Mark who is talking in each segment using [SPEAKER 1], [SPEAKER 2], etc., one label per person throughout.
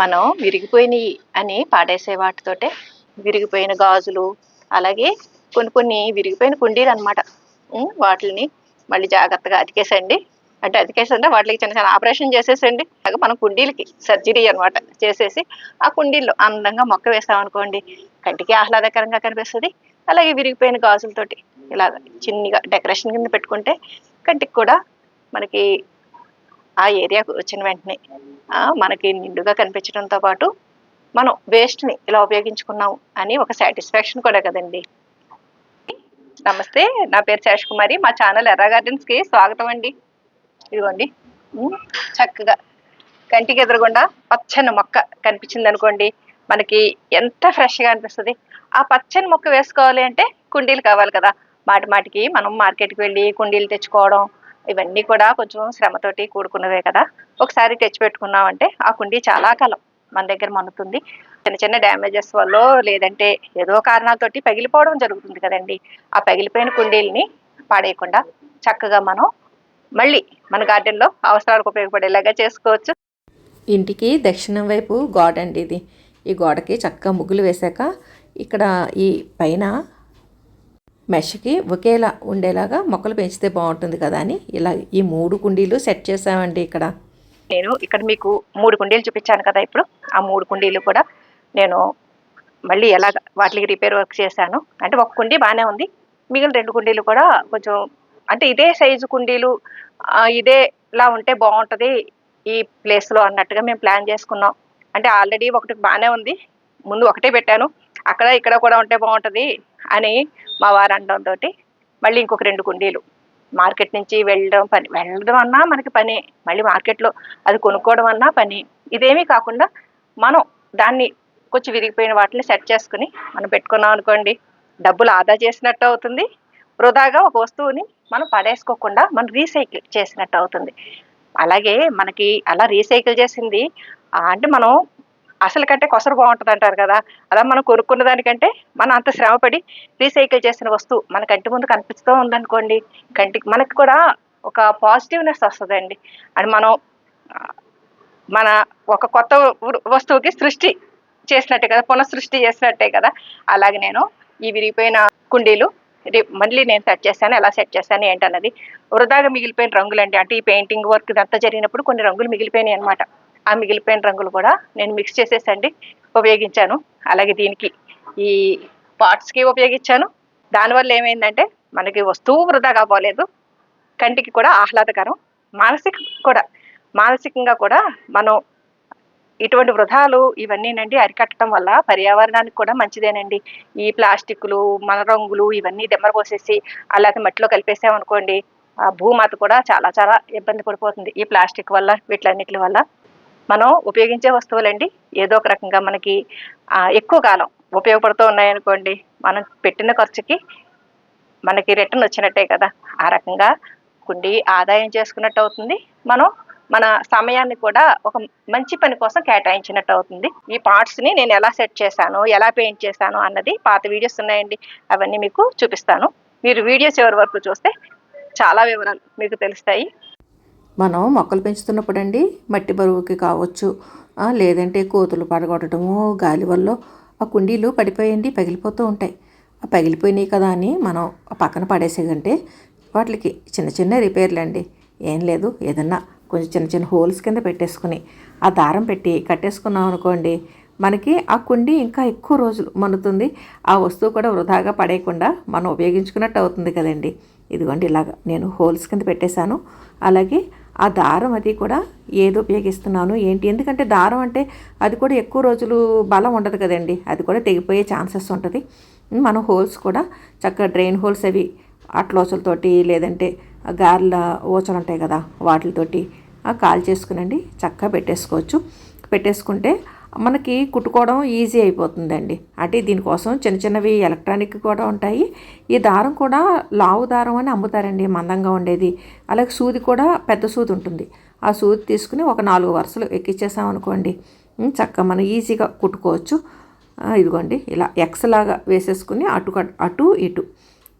[SPEAKER 1] మనం విరిగిపోయినాయి అని పాడేసే వాటితోటే విరిగిపోయిన గాజులు అలాగే కొన్ని కొన్ని విరిగిపోయిన కుండీలు అనమాట వాటిని మళ్ళీ జాగ్రత్తగా అతికేసండి అంటే అతికేసంటే వాటికి చిన్న చిన్న ఆపరేషన్ చేసేసండి అలాగే మనం కుండీలకి సర్జరీ అన్నమాట చేసేసి ఆ కుండీల్లో అందంగా మొక్క వేసామనుకోండి కంటికి ఆహ్లాదకరంగా కనిపిస్తుంది. అలాగే విరిగిపోయిన గాజులతోటి ఇలా చిన్నగా డెకరేషన్ కింద పెట్టుకుంటే కంటికి కూడా మనకి ఆ ఏరియాకు వచ్చిన వెంటనే మనకి నిండుగా కనిపించడంతో పాటు మనం వేస్ట్ని ఇలా ఉపయోగించుకున్నాం అని ఒక సాటిస్ఫాక్షన్ కూడా కదండి. నమస్తే నా పేరు శేష్ కుమారి మా ఛానల్ ఎర్ర గార్డెన్స్కి స్వాగతం అండి. ఇదిగోండి. చక్కగా కంటికి ఎదురుగుండా పచ్చని మొక్క కనిపించింది అనుకోండి మనకి ఎంత ఫ్రెష్గా అనిపిస్తుంది. ఆ పచ్చని మొక్క వేసుకోవాలి అంటే కుండీలు కావాలి కదా. మాటి మాటికి మనం మార్కెట్కి వెళ్ళి కుండీలు తెచ్చుకోవడం ఇవన్నీ కూడా కొంచెం శ్రమతోటి కూడుకున్నవే కదా. ఒకసారి తెచ్చిపెట్టుకున్నామంటే ఆ కుండీ చాలా కాలం. మన దగ్గర మన్నుతుంది. చిన్న చిన్న డ్యామేజెస్ వల్ల లేదంటే ఏదో కారణాలతోటి పగిలిపోవడం జరుగుతుంది కదండి. ఆ పగిలిపోయిన కుండీల్ని పాడేయకుండా చక్కగా మనం మళ్ళీ మన గార్డెన్లో అవసరాలకు ఉపయోగపడేలాగా చేసుకోవచ్చు.
[SPEAKER 2] ఇంటికి దక్షిణం వైపు గోడ అండి ఇది. ఈ గోడకి చక్కగా ముగ్గులు వేశాక ఇక్కడ ఈ పైన మెష్కి ఒకేలా ఉండేలాగా మొక్కలు పెంచితే బాగుంటుంది కదా అని ఇలా ఈ మూడు కుండీలు సెట్ చేసామండి ఇక్కడ.
[SPEAKER 1] నేను ఇక్కడ మీకు మూడు కుండీలు చూపించాను కదా ఇప్పుడు. ఆ మూడు కుండీలు కూడా నేను మళ్ళీ ఎలా వాటికి రిపేర్ వర్క్ చేశాను. అంటే ఒక కుండీ బాగానే ఉంది. మిగిలిన రెండు కుండీలు కూడా కొంచెం అంటే ఇదే సైజు కుండీలు ఇదేలా ఉంటే బాగుంటుంది ఈ ప్లేస్లో అన్నట్టుగా మేము ప్లాన్ చేసుకున్నాం. అంటే ఆల్రెడీ ఒకటి బాగానే ఉంది. ముందు ఒకటే పెట్టాను. అక్కడ ఇక్కడ కూడా ఉంటే బాగుంటుంది అని మా వారు మళ్ళీ ఇంకొక రెండు కుండీలు. మార్కెట్ నుంచి వెళ్ళడం పని వెళ్ళడం అన్నా మనకి పని. మళ్ళీ మార్కెట్లో అది కొనుక్కోవడం అన్నా పని. ఇదేమీ కాకుండా మనం దాన్ని కొంచెం విరిగిపోయిన వాటిని సెట్ చేసుకుని మనం పెట్టుకున్నాం అనుకోండి డబ్బులు ఆదా చేసినట్టు అవుతుంది. వృధాగా ఒక వస్తువుని మనం పడేసుకోకుండా మనం రీసైకిల్ చేసినట్టు అవుతుంది. అలాగే మనకి అలా రీసైకిల్ చేసింది ఆ, అంటే మనం అసలు కంటే కొసరు బాగుంటుంది అంటారు కదా అలా మనం కొనుక్కున్న దానికంటే మనం అంత శ్రమపడి రీసైకిల్ చేసిన వస్తువు మన కంటి ముందు కనిపిస్తూ ఉందనుకోండి కంటికి మనకి కూడా ఒక పాజిటివ్నెస్ వస్తుందండి. అండ్ మనం మన ఒక కొత్త వస్తువుకి సృష్టి చేసినట్టే కదా పునఃసృష్టి చేసినట్టే కదా. అలాగే నేను ఈ విరిగిపోయిన కుండీలు మళ్ళీ నేను సెట్ చేశాను ఎలా సెట్ చేశాను ఏంటన్నది వృధాగా మిగిలిపోయిన రంగులండి. అంటే ఈ పెయింటింగ్ వర్క్ ఇదంతా జరిగినప్పుడు కొన్ని రంగులు మిగిలిపోయినాయి అనమాట ఆ మిగిలిపోయిన రంగులు కూడా నేను మిక్స్ చేసేసండి ఉపయోగించాను. అలాగే దీనికి ఈ పార్ట్స్కి ఉపయోగించాను. దానివల్ల ఏమైందంటే మనకి వస్తువు వృధాగా పోలేదు కంటికి కూడా ఆహ్లాదకరం. మానసిక కూడా మానసికంగా కూడా మనం ఇటువంటి వృధాలు ఇవన్నీనండి అరికట్టడం వల్ల పర్యావరణానికి కూడా మంచిదేనండి. ఈ ప్లాస్టిక్లు మన రంగులు ఇవన్నీ దెమ్మరపోసేసి అలాగే మట్టిలో కలిపేసామనుకోండి ఆ భూమాత కూడా చాలా చాలా ఇబ్బంది పడిపోతుంది. ఈ ప్లాస్టిక్ వల్ల వీటిలన్నిటి వల్ల. మనం ఉపయోగించే వస్తువులండి. ఏదో ఒక రకంగా మనకి ఎక్కువ కాలం ఉపయోగపడుతూ ఉన్నాయనుకోండి మనం పెట్టిన ఖర్చుకి మనకి రిటర్న్ వచ్చినట్టే కదా. ఆ రకంగా కుండి ఆదాయం చేసుకున్నట్టు అవుతుంది. మనం మన సమయాన్ని కూడా ఒక మంచి పని కోసం కేటాయించినట్టు అవుతుంది. ఈ పార్ట్స్ని నేను ఎలా సెట్ చేశాను ఎలా పెయింట్ చేశాను అన్నది పాత వీడియోస్ ఉన్నాయండి. అవన్నీ మీకు చూపిస్తాను. మీరు వీడియో చివరి వరకు చూస్తే చాలా వివరాలు మీకు తెలుస్తాయి.
[SPEAKER 2] మనం మొక్కలు పెంచుతున్నప్పుడు అండి మట్టి బరువుకి కావచ్చు లేదంటే కోతులు పడగొట్టడము గాలి వల్ల ఆ కుండీలు పడిపోయండి పగిలిపోతూ ఉంటాయి. ఆ పగిలిపోయినాయి కదా అని మనం పక్కన పడేసేదంటే వాటికి చిన్న చిన్న రిపేర్లు అండి ఏం లేదు ఏదన్నా కొంచెం చిన్న చిన్న హోల్స్ కింద పెట్టేసుకుని ఆ దారం పెట్టి కట్టేసుకున్నాం అనుకోండి మనకి ఆ కుండీ ఇంకా ఎక్కువ రోజులు మన్నుతుంది. ఆ వస్తువు కూడా వృధాగా పడేయకుండా మనం ఉపయోగించుకున్నట్టు అవుతుంది కదండి. ఇదిగోండి ఇలాగ నేను హోల్స్ కింద పెట్టేశాను. అలాగే ఆ దారం అది కూడా ఏది ఉపయోగిస్తున్నాను. ఏంటి? ఎందుకంటే దారం అంటే అది కూడా ఎక్కువ రోజులు బలం ఉండదు కదండి. అది కూడా తెగిపోయే ఛాన్సెస్ ఉంటుంది. మనం హోల్స్ కూడా చక్కగా డ్రైన్ హోల్స్ అవి అట్లోచలతోటి లేదంటే గార్ల ఓచలు ఉంటాయి కదా వాటితోటి కాల్ చేసుకునండి. చక్కగా పెట్టేసుకోవచ్చు. పెట్టేసుకుంటే మనకి కుట్టుకోవడం ఈజీ అయిపోతుందండి. అంటే దీనికోసం చిన్న చిన్నవి ఎలక్ట్రానిక్ కూడా ఉంటాయి. ఈ దారం కూడా లావు దారం అని అమ్ముతారండి మందంగా ఉండేది. అలాగే సూది కూడా పెద్ద సూది ఉంటుంది. ఆ సూది తీసుకుని ఒక నాలుగు వరుసలు ఎక్కించేసామనుకోండి చక్కగా మనం ఈజీగా కుట్టుకోవచ్చు. ఇదిగోండి ఇలా ఎక్స్ లాగా వేసేసుకుని అటు అటు ఇటు.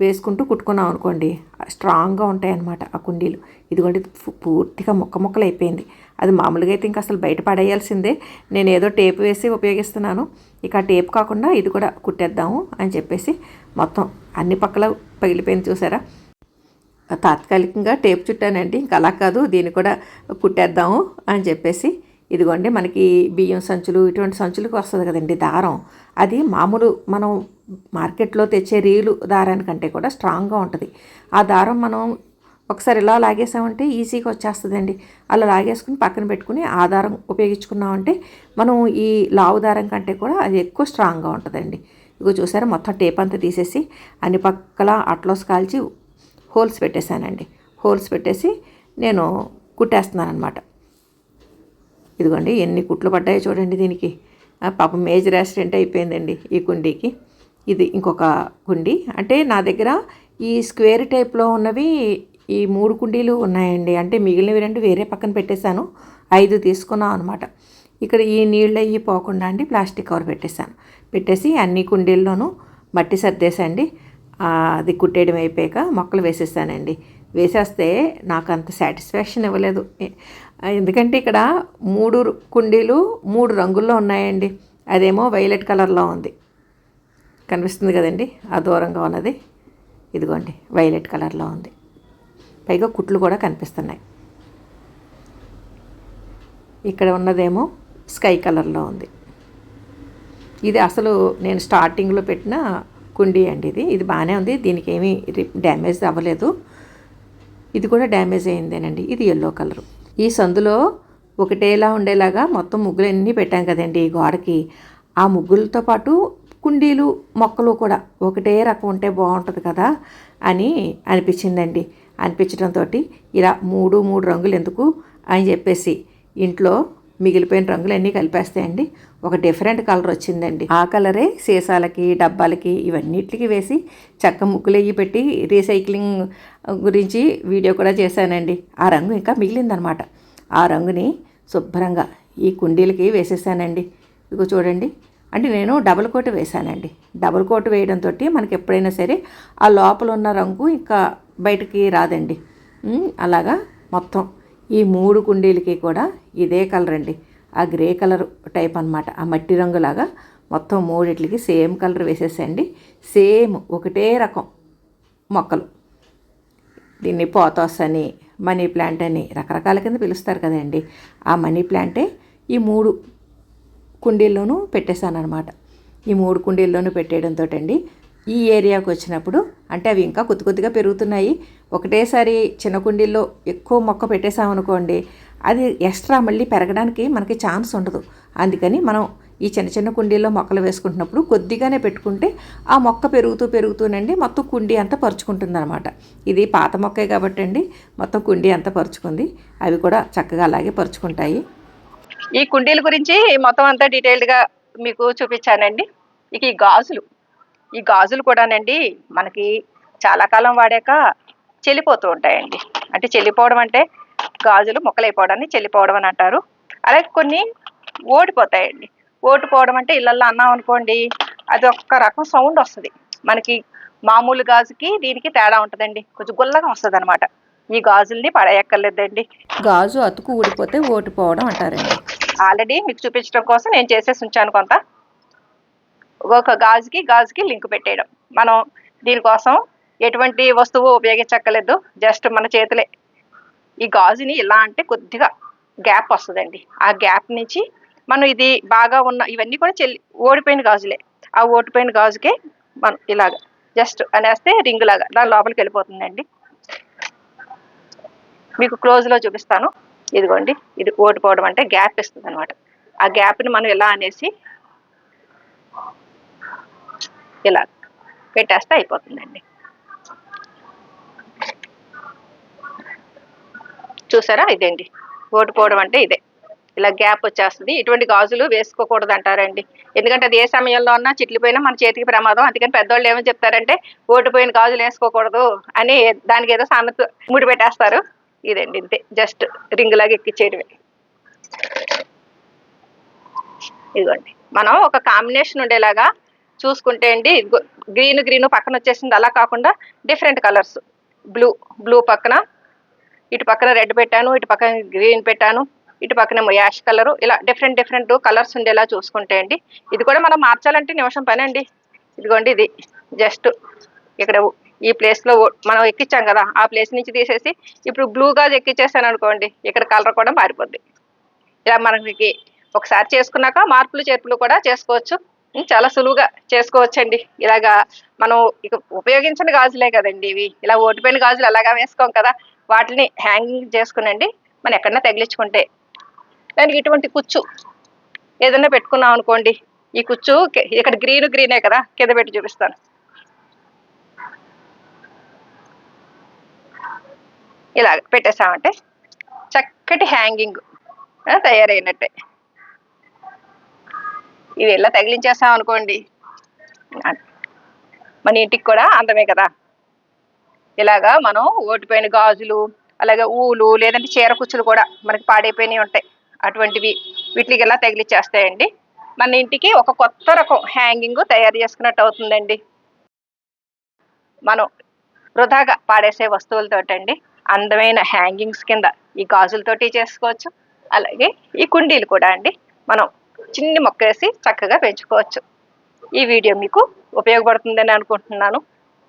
[SPEAKER 2] వేసుకుంటూ కుట్టుకున్నాం అనుకోండి స్ట్రాంగ్గా ఉంటాయన్నమాట ఆ కుండీలు. ఇదిగోండి పూర్తిగా ముక్క ముక్కలు అయిపోయింది అది మామూలుగా అయితే ఇంకా అసలు బయట పడేయాల్సిందే. నేను ఏదో టేప్ వేసి ఉపయోగిస్తున్నాను. ఇక ఆ టేప్ కాకుండా ఇది కూడా కుట్టేద్దాము అని చెప్పేసి మొత్తం అన్ని పక్కల పగిలిపోయింది చూసారా? తాత్కాలికంగా టేప్ చుట్టానండి. ఇంకా అలా కాదు దీన్ని కూడా కుట్టేద్దాము అని చెప్పేసి ఇదిగోండి మనకి బియ్యం సంచులు ఇటువంటి సంచులకు వస్తుంది కదండి దారం. అది మామూలు మనం మార్కెట్లో తెచ్చే రీలు దారానికంటే కూడా స్ట్రాంగ్గా ఉంటుంది. ఆ దారం మనం ఒకసారి ఇలా లాగేసామంటే ఈజీగా వచ్చేస్తుందండి. అలా లాగేసుకుని పక్కన పెట్టుకుని ఆ దారం ఉపయోగించుకున్నామంటే మనం ఈ లావు దారం కంటే కూడా అది ఎక్కువ స్ట్రాంగ్గా ఉంటుందండి. ఇగో చూసారా మొత్తం టేప్ అంతా తీసేసి అన్ని పక్కల అట్లోస్ కాల్చి హోల్స్ పెట్టేశానండి. హోల్స్ పెట్టేసి నేను కుట్టేస్తున్నాను అనమాట ఇదిగోండి ఎన్ని కుట్లు పడ్డాయో చూడండి దీనికి. పాపం మేజర్ యాక్సిడెంట్ అయిపోయిందండి ఈ కుండీకి. ఇది ఇంకొక కుండీ. అంటే నా దగ్గర ఈ స్క్వేర్ టైప్లో ఉన్నవి ఈ మూడు కుండీలు ఉన్నాయండి. అంటే మిగిలినవి రెండు వేరే పక్కన పెట్టేశాను. ఐదు తీసుకున్నాం అనమాట ఇక్కడ ఈ నీళ్ళు అవి పోకుండా అండి ప్లాస్టిక్ కవర్ పెట్టేశాను. పెట్టేసి అన్ని కుండీల్లోనూ మట్టి సర్దేశండి. అది కుట్టేయడం అయిపోయాక మొక్కలు వేసేసానండి. వేసేస్తే నాకు అంత సాటిస్ఫాక్షన్ ఇవ్వలేదు. ఎందుకంటే ఇక్కడ మూడు కుండీలు మూడు రంగుల్లో ఉన్నాయండి. అదేమో వైలెట్ కలర్లో ఉంది. కనిపిస్తుంది కదండి? ఆ దూరంగా ఉన్నది. ఇదిగోండి వైలెట్ కలర్లో ఉంది. పైగా కుట్లు కూడా కనిపిస్తున్నాయి. ఇక్కడ ఉన్నదేమో స్కై కలర్లో ఉంది. ఇది అసలు నేను స్టార్టింగ్లో పెట్టిన కుండీ అండి ఇది. ఇది బాగానే ఉంది. దీనికి ఏమీ రి- డ్యామేజ్ అవ్వలేదు. ఇది కూడా డ్యామేజ్ అయిందేనండి ఇది ఎల్లో కలరు ఈ సందులో ఒకటేలా ఉండేలాగా మొత్తం ముగ్గులన్నీ పెట్టాం కదండి ఈ గోడకి. ఆ ముగ్గులతో పాటు కుండీలు మొక్కలు కూడా ఒకటే రకం ఉంటే బాగుంటుంది కదా అని అనిపించిందండి. అనిపించడంతో ఇలా మూడు మూడు రంగులు ఎందుకు అని చెప్పేసి ఇంట్లో మిగిలిపోయిన రంగులన్నీ కలిపేస్తాయండి. ఒక డిఫరెంట్ కలర్ వచ్చిందండి. ఆ కలరే సీసాలకి డబ్బాలకి ఇవన్నిటికి వేసి చక్క ముగ్గులు పెట్టి రీసైక్లింగ్ గురించి వీడియో కూడా చేశానండి. ఆ రంగు ఇంకా మిగిలిందనమాట. ఆ రంగుని శుభ్రంగా ఈ కుండీలకి వేసేసానండి. ఇదిగో చూడండి. అంటే నేను డబుల్ కోట్ వేశానండి. డబుల్ కోట్ వేయడంతో మనకి ఎప్పుడైనా సరే ఆ లోపల ఉన్న రంగు ఇంకా బయటికి రాదండి. అలాగా మొత్తం ఈ మూడు కుండీలకి కూడా ఇదే కలర్ అండి ఆ గ్రే కలర్ టైప్ అన్నమాట. ఆ మట్టి రంగులాగా మొత్తం మూడిట్లకి సేమ్ కలర్ వేసేసండి సేమ్ ఒకటే రకం మొక్కలు. దీన్ని పోతోస్ అని మనీ ప్లాంట్ అని రకరకాల కింద పిలుస్తారు కదండి. ఆ మనీ ప్లాంటే ఈ మూడు కుండీల్లోనూ పెట్టేశానమాట ఈ మూడు కుండీల్లోనూ పెట్టేయడంతో అండి ఈ ఏరియాకి వచ్చినప్పుడు అంటే అవి ఇంకా కొద్ది కొద్దిగా పెరుగుతున్నాయి. ఒకటేసారి చిన్న కుండీల్లో ఎక్కువ మొక్క పెట్టేసామనుకోండి అది ఎక్స్ట్రా మళ్ళీ పెరగడానికి మనకి ఛాన్స్ ఉండదు. అందుకని మనం ఈ చిన్న చిన్న కుండీల్లో మొక్కలు వేసుకుంటున్నప్పుడు కొద్దిగానే పెట్టుకుంటే ఆ మొక్క పెరుగుతూ పెరుగుతూనండి మొత్తం కుండీ అంతా పరుచుకుంటుంది అనమాట ఇది పాత మొక్కే కాబట్టి అండి మొత్తం కుండీ అంతా పరుచుకుంది. అవి కూడా చక్కగా అలాగే పరుచుకుంటాయి.
[SPEAKER 1] ఈ కుండీల గురించి మొత్తం అంతా డీటెయిల్డ్గా మీకు చూపించానండి. ఇక ఈ గాజులు. ఈ గాజులు కూడానండి మనకి చాలా కాలం వాడాక చెల్లిపోతూ ఉంటాయండి. అంటే చెల్లిపోవడం అంటే గాజులు ముక్కలైపోవడాన్ని చెల్లిపోవడం అని అంటారు. అలాగే కొన్ని ఓడిపోతాయండి. ఓడిపోవడం అంటే ఇళ్ళల్లో అన్నాం అనుకోండి అది ఒక్క రకం సౌండ్ వస్తుంది. మనకి మామూలు గాజుకి దీనికి తేడా ఉంటుందండి. కొంచెం గుల్లగా వస్తుంది అనమాట ఈ గాజుల్ని పడేయక్కర్లేదండి.
[SPEAKER 2] గాజు అతుకు ఊడిపోతే ఓటిపోవడం అంటారండి.
[SPEAKER 1] ఆల్రెడీ మీకు చూపించడం కోసం నేను చేసేసి ఉంచాను కొంత. ఒక గాజుకి గాజుకి లింక్ పెట్టేయడం. మనం దీనికోసం ఎటువంటి వస్తువు ఉపయోగించక్కర్లేదు. జస్ట్ మన చేతులే ఈ గాజుని ఇలా అంటే కొద్దిగా గ్యాప్ వస్తుందండి. ఆ గ్యాప్ నుంచి మనం ఇది బాగా ఉన్న ఇవన్నీ కూడా చెల్లి ఓడిపోయిన గాజులే. ఆ ఓడిపోయిన గాజుకే మనం ఇలాగ జస్ట్ అనేస్తే రింగ్ లాగా దాని లోపలికి వెళ్ళిపోతుందండి. మీకు క్లోజ్లో చూపిస్తాను. ఇదిగోండి ఇది ఓడిపోవడం అంటే గ్యాప్ ఇస్తుంది అనమాట ఆ గ్యాప్ని మనం ఇలా అనేసి ఇలా పెట్టేస్తే అయిపోతుందండి. చూసారా? ఇదేంటి? ఓడిపోవడం అంటే ఇదే. ఇలా గ్యాప్ వచ్చేస్తుంది. ఇటువంటి గాజులు వేసుకోకూడదు అంటారండి ఎందుకంటే అది ఏ సమయంలో ఉన్నా చిట్లిపోయినా మన చేతికి ప్రమాదం. అందుకని పెద్దవాళ్ళు ఏమని చెప్తారంటే ఓడిపోయిన గాజులు వేసుకోకూడదు అని దానికి ఏదో సామెత ముడి పెట్టేస్తారు. ఇదండి ఇంతే. జస్ట్ రింగ్ లాగా ఎక్కిచ్చేయడమే. ఇదిగోండి. మనం ఒక కాంబినేషన్ ఉండేలాగా చూసుకుంటే అండి గ్రీన్ గ్రీన్ పక్కన వచ్చేసింది. అలా కాకుండా డిఫరెంట్ కలర్స్. బ్లూ బ్లూ పక్కన ఇటు పక్కన రెడ్ పెట్టాను ఇటు పక్కన గ్రీన్ పెట్టాను ఇటు పక్కన యాష్ కలర్. ఇలా డిఫరెంట్ డిఫరెంట్ కలర్స్ ఉండేలా చూసుకుంటే అండి. ఇది కూడా మనం మార్చాలంటే నిమిషం పని అండి. ఇదిగోండి ఇది. జస్ట్ ఇక్కడ ఈ ప్లేస్లో మనం ఎక్కించాం కదా ఆ ప్లేస్ నుంచి తీసేసి ఇప్పుడు బ్లూగా ఎక్కించేసాను అనుకోండి ఇక్కడ కలర్ కూడా మారిపోద్ది. ఇలా మనకి ఒకసారి చేసుకున్నాక మార్పులు చేర్పులు కూడా చేసుకోవచ్చు. చాలా సులువుగా చేసుకోవచ్చండి. ఇలాగా మనం ఇక ఉపయోగించిన గాజులే కదండి ఇవి. ఇలా ఓటిపోయిన గాజులు అలాగా వేసుకోం కదా. వాటిని హ్యాంగింగ్ చేసుకునండి. మనం ఎక్కడన్నా తగిలించుకుంటే. దానికి ఇటువంటి కుచ్చు ఏదైనా పెట్టుకున్నాం అనుకోండి. ఈ కుచ్చు ఇక్కడ గ్రీన్ గ్రీనే కదా కింద పెట్టి చూపిస్తాను. ఇలా పెట్టేసామంటే చక్కటి హ్యాంగింగ్ తయారైనట్టే. ఇది ఇలా తగిలించేసాం అనుకోండి. మన ఇంటికి కూడా అందమే కదా. ఇలాగా మనం ఓటిపోయిన గాజులు అలాగే ఊలు లేదంటే చీర కుచ్చులు కూడా మనకి పాడైపోయినవి ఉంటాయి. అటువంటివి వీటికి ఇలా తగిలిచ్చేస్తాయండి. మన ఇంటికి ఒక కొత్త రకం హ్యాంగింగ్ తయారు చేసుకున్నట్టు అవుతుందండి. మనం వృధాగా పాడేసే వస్తువులతోటండి అందమైన హ్యాంగింగ్స్ కింద ఈ గాజులతోటి చేసుకోవచ్చు. అలాగే ఈ కుండీలు కూడా అండి మనం చిన్ని మొక్క వేసి చక్కగా పెంచుకోవచ్చు. ఈ వీడియో మీకు ఉపయోగపడుతుందని అనుకుంటున్నాను.